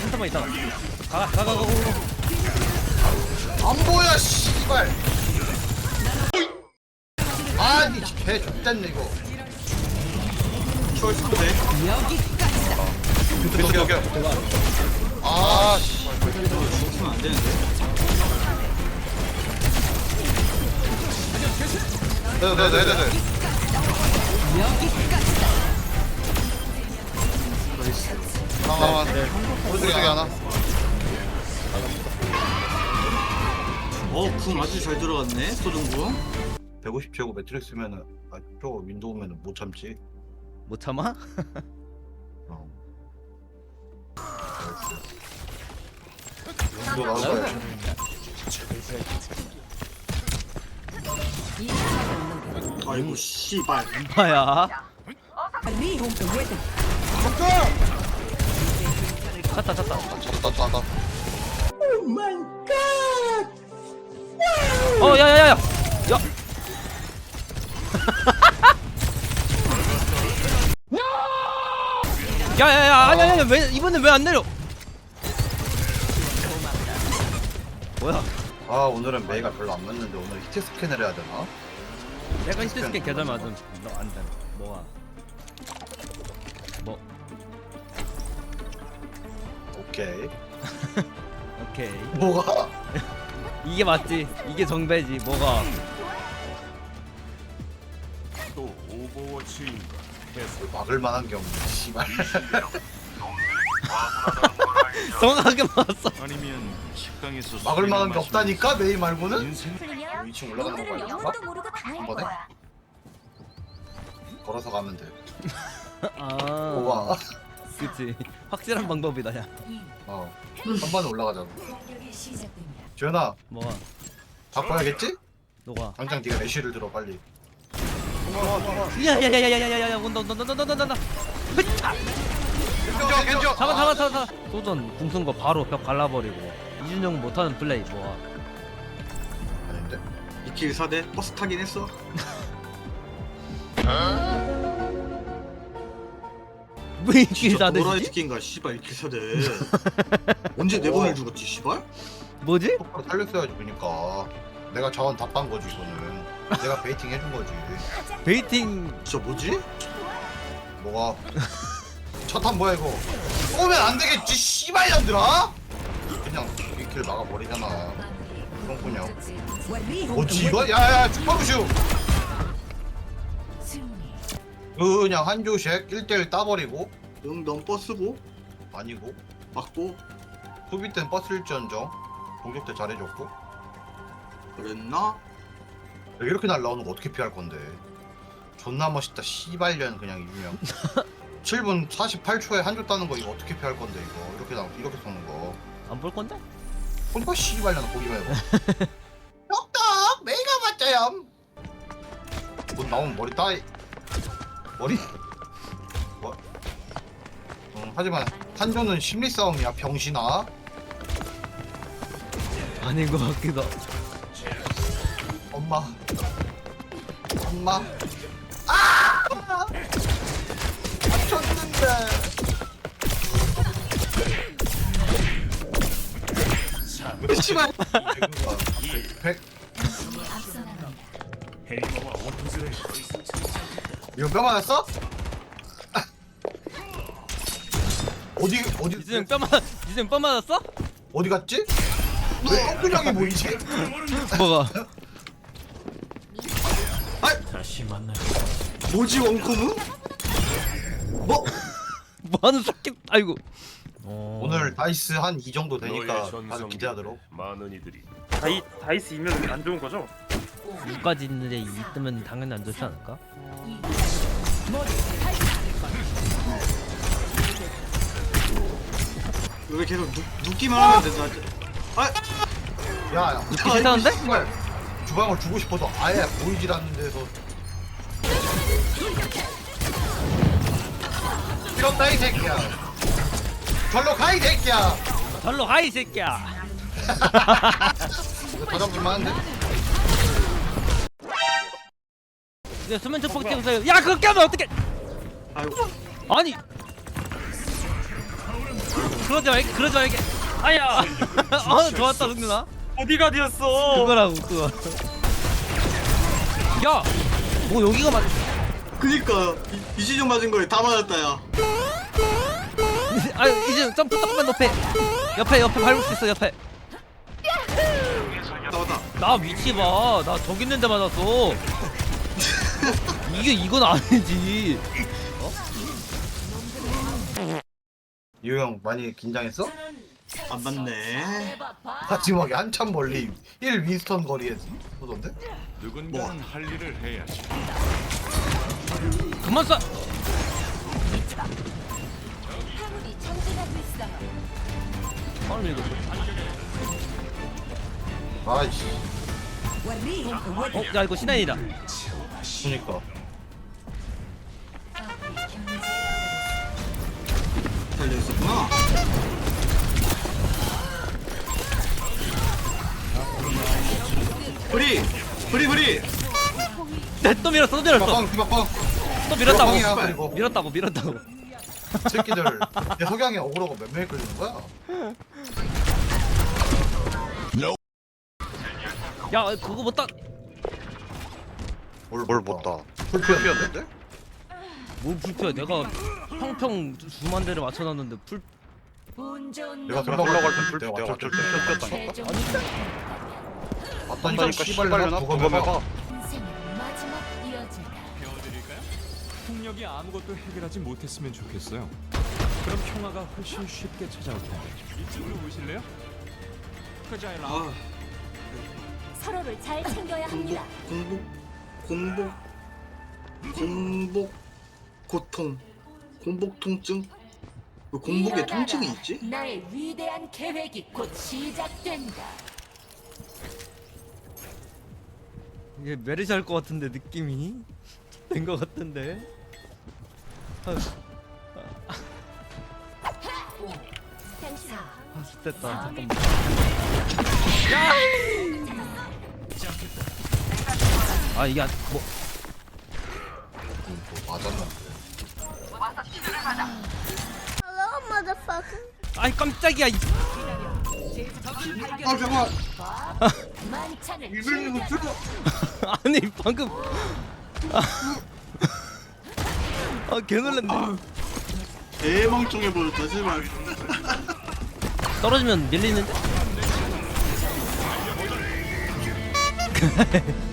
한타만 있잖아. 가가 가 가 가 가. 안 보여 씨발. 아니 개 X됐네 이거. 스포네 그때 저기요 아 씨. 죽으면 안 되는데 네네네네네. 하 나 오른쪽에 하나 어 궁 아주 잘 들어갔네 소중궁. 150 최고 매트릭스면은 아 저거 윈도우면은 못 참지. 못 참아? 어. 윈도우 아이고 씨발. 뭐야? 찼다 찼다. 쳤다 쳤다 어 야야야야. 야. 야야야 아니 아니 아니, 왜 이번엔 왜 안 내려? 뭐야? 아 오늘은 메이가 별로 안 맞는데 오늘 히트 스캔을 해야 되나? 내가 히트 스캔 계절 맞음. 너안 돼. 뭐가? 뭐? 오케이 오케이. 뭐가? 이게 맞지. 이게 정배지. 뭐가? 또 오버워치인가? 막을 만한 게 없네 씨발 정확하게 맞았어. 아니면 식당에서 막을 술이나 만한 게 마시면서 없다니까 메이 말고는? 인생 틀려? 2층 올라가는 거 놈들은 말이야? 영어도 모르고 당할 번에? 거야. 걸어서 가면 돼 아. 뭐가? 그치. 확실한 방법이다 야. 어. 한 번에 올라가자고 지현아 뭐가? 바꿔야겠지? 너가? 당장 네가 애쉬를 들어 빨리 야야야야야야야야 온다 온다 온다 온다 온다 온다. 흐차! 견져 견져 잡아 잡아 잡아 잡아. 소전 궁쓴 거 바로 벽 갈라버리고 이준영 못하는 플레이 뭐가? 아닌데? 2킬 4대 버스 타긴 했어 왜 이길 진짜 다 노라이 되지? 티켓인가 씨발 2킬 4대 언제 네 번을 죽었지 씨발? 뭐지? 똑바로 살렸어야지 그니까. 내가 자원 다 빤 거지 이거는. 내가 베이팅 해준 거지. 베이팅. 진짜 뭐지? 뭐가? 첫탄 뭐야 이거? 쏘면 안 되겠지 씨발년들아! 그냥 이킬 막아버리잖아. 그런 거냐? 뭐지 이거? 야야 축구부슈! 그냥 한 조씩 1대1 따버리고 응넌 버스고 아니고. 맞고 수비 땐 버스일지언정. 공격 때 잘해줬고. 그랬나? 이렇게 날라오는 거 어떻게 피할 건데? 존나 멋있다 씨발년 그냥 이유명. 7분 48초에 한조 따는 거 이거 어떻게 피할 건데 이거? 이렇게 나 이렇게 쏘는 거. 안 볼 건데? 보니까 씨발년 보기만 해봐 똑똑 메이가 맞자요 곧 나오면 머리 따이 머리 하지만 한조는 심리 싸움이야 병신아. 아닌 것 같기도. 엄마. 엄마. 아! 맞췄는데. 왜 씨발. 백. 이거 뼈 맞았어? 어디 어디 이준영 뼈 맞, 이준영 뼈 맞았어? 어디 갔지? 왜 똥구녕이 보이지? 뭐가? 뭐지 원콤은? 뭐 뭐하는 새끼? 아이고. 어... 오늘 다이스 한 이 정도 되니까 다들 기대하도록 많은 이들이 다이 다이스 이면 안 좋은 거죠? 6까지 있는데 2 뜨면 당연히 안 좋지 않을까? 왜 계속 눕, 눕기만 하면 된다 아 야야 느낌 괜찮은데? 주방을 주고 싶어도 아예 보이질 않는 데서 이렇다 이 새끼야 절로 가이 새끼야 절로 가이 새끼야. 이거 더 잡을만 한데? 이제 수면 촉폭 찍으세요. 야 그거 깨면 어떡해? 아이고 아니 그러지 말게 그러지 말게. 아야. 어 좋았다 승준아. 보디가드였어. 그거라고 그거. 야뭐 여기가 맞 그니까 이- 이시정 맞은 거에 다 맞았다 야. 아 이제 점프 조금만 높여 옆에 옆에 밟을 수 있어 옆에. 나 위치 봐나 저기 있는 데 맞았어. 이게 이건 아니지 이형 많이 긴장했어? 안 맞네 마지막에 한참 멀리 1 윈스턴 거리에 쏘던데? 누군가는 할 일을 해야지. 그만 쏴 이거 아이씨 어? 야 이거 신화이다 그니까 달려 있었구나. 브리 브리 브리. 또 밀었어 또 밀었어. 또 밀었다고. 그리고. 밀었다고 밀었다고. 새끼들. 내 석양에 억울하고 몇 명이 끌리는 거야? 야 그거 못다 뭘 못다. 풀피였는데? 뭘 불표야 내가 평평 수만 대를 맞춰놨는데 풀 내가 올라갈 때 풀피 내가 맞췄을 때 풀피였다니까? 맞다니까 씨발려나 두고 해봐. 폭력이 아무것도 해결하지 못했으면 좋겠어요. 그럼 평화가 훨씬 쉽게 찾아올 텐데. 이쪽으로 오실래요? 그자일라. 아 서로를 잘 챙겨야 합니다. 공복 공복 공복 고통 공복 통증 왜 공복에 일어나라. 통증이 있지? 나의 위대한 계획이 곧 시작된다. 이게 메르시 할 것 같은데 느낌이 된 것 같은데 아, 사, 아 됐다 잠깐만 야! 아 이게 안- 뭐또 맞았는 아이 깜짝이야 이- 아 잠깐 거 아니 방금. 아 개놀랐네. 대멍청해 보였다 제발. 떨어지면 밀리는데